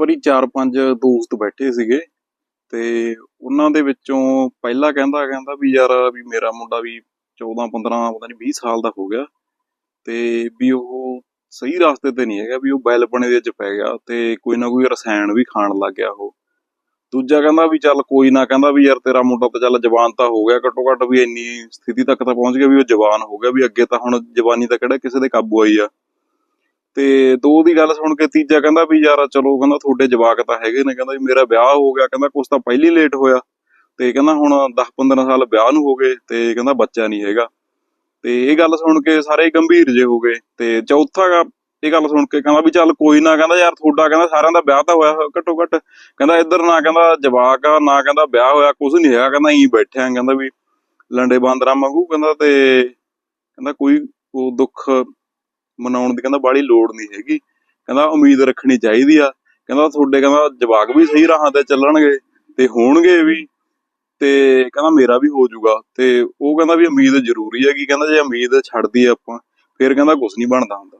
ਵਾਰੀ ਚਾਰ ਪੰਜ ਦੋਸਤ ਬੈਠੇ ਸੀਗੇ ਤੇ ਉਹਨਾਂ ਦੇ ਵਿੱਚੋਂ ਪਹਿਲਾ ਕਹਿੰਦਾ ਕਹਿੰਦਾ ਵੀ ਯਾਰ ਵੀ ਮੇਰਾ ਮੁੰਡਾ ਵੀ 14 15 ਪਤਾ ਨਹੀਂ 20 ਸਾਲ ਦਾ ਹੋ ਗਿਆ ਤੇ ਵੀ ਉਹ ਸਹੀ ਰਸਤੇ ਤੇ ਨਹੀਂ ਹੈਗਾ, ਵੀ ਉਹ ਬੈਲ ਬਣੇ ਦੇ ਵਿੱਚ ਪੈ ਗਿਆ ਤੇ ਕੋਈ ਨਾ ਕੋਈ ਰਸਾਇਣ ਵੀ ਖਾਣ ਲੱਗ ਗਿਆ ਉਹ। ਦੂਜਾ ਕਹਿੰਦਾ ਵੀ ਚੱਲ ਕੋਈ ਨਾ, ਕਹਿੰਦਾ ਵੀ ਯਾਰ ਤੇਰਾ ਮੁੰਡਾ ਤਾਂ ਚੱਲ ਜਵਾਨ ਤਾਂ ਹੋ ਗਿਆ, ਘੱਟੋ ਘੱਟ ਵੀ ਇੰਨੀ ਸਥਿਤੀ ਤੱਕ ਤਾਂ ਪਹੁੰਚ ਗਿਆ ਵੀ ਉਹ ਜਵਾਨ ਹੋ ਗਿਆ, ਵੀ ਅੱਗੇ ਤਾਂ ਹੁਣ ਜਵਾਨੀ ਤਾਂ ਕਿਹੜਾ ਕਿਸੇ ਦੇ ਕਾਬੂ ਆਈ ਆ। ਤੇ ਦੋ ਦੀ ਗੱਲ ਸੁਣ ਕੇ ਤੀਜਾ ਕਹਿੰਦਾ ਵੀ ਯਾਰ ਚਲੋ ਕਹਿੰਦਾ ਤੁਹਾਡੇ ਜਵਾਕ ਤਾਂ ਹੈਗੇ ਨੇ, ਕਹਿੰਦਾ ਵੀ ਮੇਰਾ ਵਿਆਹ ਹੋ ਗਿਆ, ਕਹਿੰਦਾ ਕੁਛ ਤਾਂ ਪਹਿਲੀ ਲੇਟ ਹੋਇਆ। ਤੇ ਕਹਿੰਦਾ ਹੁਣ 10 15 ਸਾਲ ਵਿਆਹ ਨੂੰ ਹੋ ਗਏ ਤੇ ਕਹਿੰਦਾ ਬੱਚਾ ਨਹੀਂ ਹੈਗਾ। ਤੇ ਇਹ ਗੱਲ ਸੁਣ ਕੇ ਸਾਰੇ ਗੰਭੀਰ ਜੇ ਹੋ ਗਏ। ਤੇ ਚੌਥਾ ਇਹ ਗੱਲ ਸੁਣ ਕੇ ਕਹਿੰਦਾ ਵੀ ਚੱਲ ਕੋਈ ਨਾ, ਕਹਿੰਦਾ ਯਾਰ ਤੁਹਾਡਾ ਕਹਿੰਦਾ ਸਾਰਿਆਂ ਦਾ ਵਿਆਹ ਤਾਂ ਹੋਇਆ ਘੱਟੋ ਘੱਟ ਕਹਿੰਦਾ ਇੱਧਰ ਨਾ ਕਹਿੰਦਾ ਜਵਾਕ ਆ, ਨਾ ਕਹਿੰਦਾ ਵਿਆਹ ਹੋਇਆ ਕੁਝ ਨਹੀਂ ਹੈਗਾ, ਕਹਿੰਦਾ ਇਹੀ ਬੈਠੇ ਕਹਿੰਦਾ ਵੀ ਲੰਡੇ ਬਾਂਦਰਾਂ ਵਾਂਗੂ, ਕਹਿੰਦਾ ਤੇ ਕਹਿੰਦਾ ਕੋਈ ਉਹ ਦੁੱਖ ਮਨਾਉਣ ਦੀ ਕਹਿੰਦਾ ਬਾਲੀ ਲੋੜ ਨਹੀਂ ਹੈਗੀ। ਕਹਿੰਦਾ ਉਮੀਦ ਰੱਖਣੀ ਚਾਹੀਦੀ ਆ। ਕਹਿੰਦਾ ਤੁਹਾਡੇ ਕਹਿੰਦਾ ਜਵਾਕ ਵੀ ਸਹੀ ਰਾਹਾਂ ਤੇ ਚੱਲਣਗੇ ਤੇ ਹੋਣਗੇ ਵੀ। ਤੇ ਕਹਿੰਦਾ ਮੇਰਾ ਵੀ ਹੋ ਜਾਊਗਾ। ਤੇ ਉਹ ਕਹਿੰਦਾ ਵੀ ਉਮੀਦ ਜ਼ਰੂਰੀ ਹੈਗੀ। ਕਹਿੰਦਾ ਜੇ ਉਮੀਦ ਛੱਡਦੀ ਆਪਾਂ, ਫਿਰ ਕਹਿੰਦਾ ਕੁਝ ਨਹੀਂ ਬਣਦਾ ਹੁੰਦਾ।